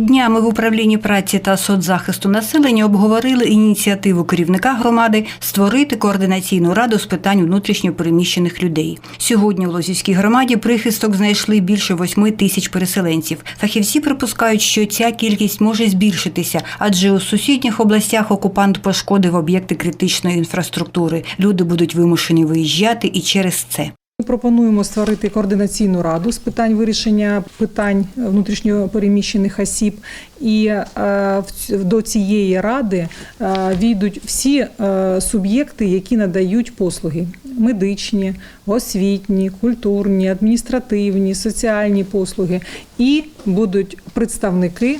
Днями в управлінні праці та соцзахисту населення обговорили ініціативу керівника громади створити координаційну раду з питань внутрішньо переміщених людей. Сьогодні в Лозівській громаді прихисток знайшли більше восьми тисяч переселенців. Фахівці припускають, що ця кількість може збільшитися, адже у сусідніх областях окупант пошкодив об'єкти критичної інфраструктури. Люди будуть вимушені виїжджати і через це. Пропонуємо створити координаційну раду з питань вирішення питань внутрішньо переміщених осіб, і е, до цієї ради е, війдуть всі е, суб'єкти, які надають послуги: медичні, освітні, культурні, адміністративні, соціальні послуги, і будуть представники.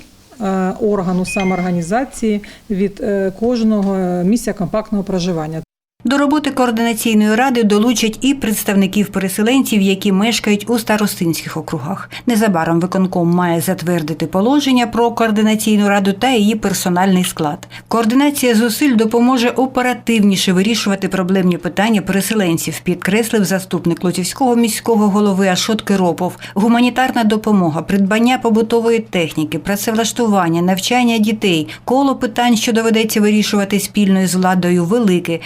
Органу самоорганізації від кожного місця компактного проживання. До роботи координаційної ради долучать і представників переселенців, які мешкають у старостинських округах. Незабаром виконком має затвердити положення про координаційну раду та її персональний склад. Координація зусиль допоможе оперативніше вирішувати проблемні питання переселенців, підкреслив заступник Лозівського міського голови Ашот Киропов. Гуманітарна допомога, придбання побутової техніки, працевлаштування, навчання дітей, коло питань, що доведеться вирішувати спільно з владою, велике,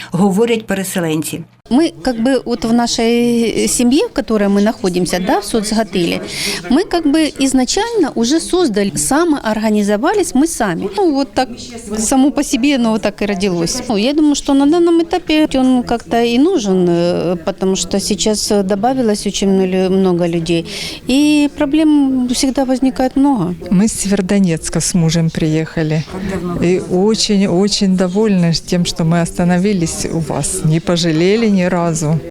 говорять переселенці. Мы как бы вот в нашей семье, в которой мы находимся, да, в соцготеле, мы как бы изначально уже создали, самоорганизовались мы сами. Ну, вот так само по себе оно вот так и родилось. Ну, я думаю, что на данном этапе он как-то и нужен, э, потому что сейчас добавилось очень много людей, и проблем всегда возникает много. Мы с Северодонецка с мужем приехали. И очень-очень довольны тем, что мы остановились у вас. Не пожалели ни разу.